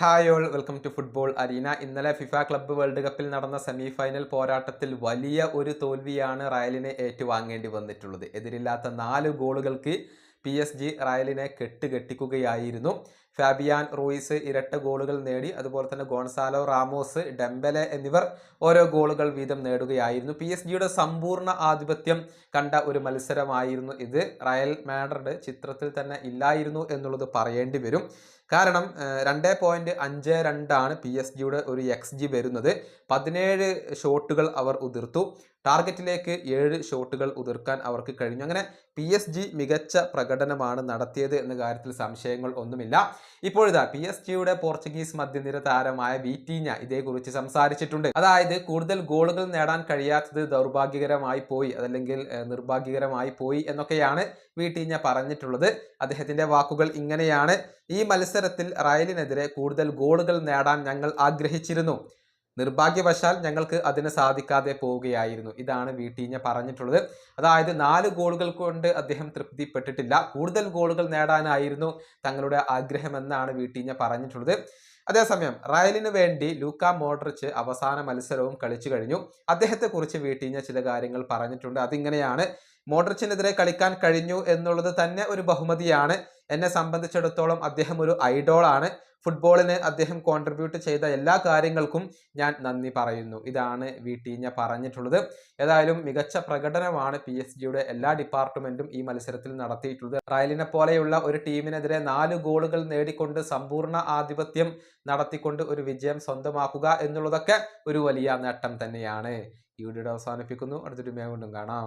Hi all welcome to football arena ഇന്നലെ FIFA club world കപ്പിൽ നടന്ന സെമി ഫൈനൽ പോരാട്ടത്തിൽ വലിയ ഒരു തോൽവിയാണ് റയലിനെ ഏറ്റുവാങ്ങേണ്ടി വന്നിട്ടുള്ളത്. എതിരില്ലാത്ത നാല് ഗോളുകൾക്ക് പി എസ് ജി റയലിനെ കെട്ടുകെട്ടിക്കുകയായിരുന്നു. ഫാബിയാൻ റൂയിസ് ഇരട്ട ഗോളുകൾ നേടി അതുപോലെ തന്നെ ഗോൺസാലോ റാമോസ് ഡെംബലെ എന്നിവർ ഓരോ ഗോളുകൾ വീതം നേടുകയായിരുന്നു. പി എസ് ജിയുടെ സമ്പൂർണ ആധിപത്യം കണ്ട ഒരു മത്സരമായിരുന്നു ഇത്. റയൽ മാഡ്രിഡ് ചിത്രത്തിൽ തന്നെ ഇല്ലായിരുന്നു എന്നുള്ളത് പറയേണ്ടി വരും. കാരണം രണ്ട് പോയിന്റ് അഞ്ച് രണ്ടാണ് പി എസ് ജിയുടെ ഒരു എക്സ് ജി വരുന്നത്. പതിനേഴ് ഷോട്ടുകൾ അവർ ഉതിർത്തു. ടാർഗറ്റിലേക്ക് ഏഴ് ഷോട്ടുകൾ ഉതിർക്കാൻ അവർക്ക് കഴിഞ്ഞു. അങ്ങനെ പി മികച്ച പ്രകടനമാണ് നടത്തിയത് എന്ന കാര്യത്തിൽ സംശയങ്ങൾ ഒന്നുമില്ല. ഇപ്പോഴിതാ പി എസ് ജിയുടെ പോർച്ചുഗീസ് മധ്യനിര താരമായ വീറ്റീഞ്ഞ ഇതേക്കുറിച്ച് സംസാരിച്ചിട്ടുണ്ട്. അതായത് കൂടുതൽ ഗോളുകൾ നേടാൻ കഴിയാത്തത് ദൗർഭാഗ്യകരമായി പോയി അതല്ലെങ്കിൽ നിർഭാഗ്യകരമായി പോയി എന്നൊക്കെയാണ് വീട്ടീഞ്ഞ പറഞ്ഞിട്ടുള്ളത്. അദ്ദേഹത്തിന്റെ വാക്കുകൾ ഇങ്ങനെയാണ്. ഈ മത്സരത്തിൽ റയലിനെതിരെ കൂടുതൽ ഗോളുകൾ നേടാൻ ഞങ്ങൾ ആഗ്രഹിച്ചിരുന്നു. നിർഭാഗ്യവശാൽ ഞങ്ങൾക്ക് അതിന് സാധിക്കാതെ പോവുകയായിരുന്നു. ഇതാണ് വീട്ടീഞ്ഞ പറഞ്ഞിട്ടുള്ളത്. അതായത് നാല് ഗോളുകൾ കൊണ്ട് അദ്ദേഹം തൃപ്തിപ്പെട്ടിട്ടില്ല. കൂടുതൽ ഗോളുകൾ നേടാനായിരുന്നു തങ്ങളുടെ ആഗ്രഹമെന്നാണ് വീട്ടീഞ്ഞ പറഞ്ഞിട്ടുള്ളത്. അതേസമയം റയലിന് വേണ്ടി ലൂക്ക മോഡ്രിച്ച് അവസാന മത്സരവും കളിച്ചു കഴിഞ്ഞു. അദ്ദേഹത്തെക്കുറിച്ച് വീട്ടീഞ്ഞ ചില കാര്യങ്ങൾ പറഞ്ഞിട്ടുണ്ട്. അതിങ്ങനെയാണ്. മോഡ്രിച്ചിനെതിരെ കളിക്കാൻ കഴിഞ്ഞു എന്നുള്ളത് തന്നെ ഒരു ബഹുമതിയാണ്. എന്നെ സംബന്ധിച്ചിടത്തോളം അദ്ദേഹം ഒരു ഐഡോളാണ് ഫുട്ബോളിന് അദ്ദേഹം കോൺട്രിബ്യൂട്ട് ചെയ്ത എല്ലാ കാര്യങ്ങൾക്കും ഞാൻ നന്ദി പറയുന്നു. ഇതാണ് വി ടീഞ്ഞ പറഞ്ഞിട്ടുള്ളത്. ഏതായാലും മികച്ച പ്രകടനമാണ് പി എസ് ജിയുടെ എല്ലാ ഡിപ്പാർട്ട്മെന്റും ഈ മത്സരത്തിൽ നടത്തിയിട്ടുള്ളത്. റയലിനെ പോലെയുള്ള ഒരു ടീമിനെതിരെ നാല് ഗോളുകൾ നേടിക്കൊണ്ട് സമ്പൂർണ ആധിപത്യം നടത്തിക്കൊണ്ട് ഒരു വിജയം സ്വന്തമാക്കുക എന്നുള്ളതൊക്കെ ഒരു വലിയ നേട്ടം തന്നെയാണ്. ഈ വീഡിയോ അവസാനിപ്പിക്കുന്നു. അടുത്തൊരു മേ വീണ്ടും കാണാം.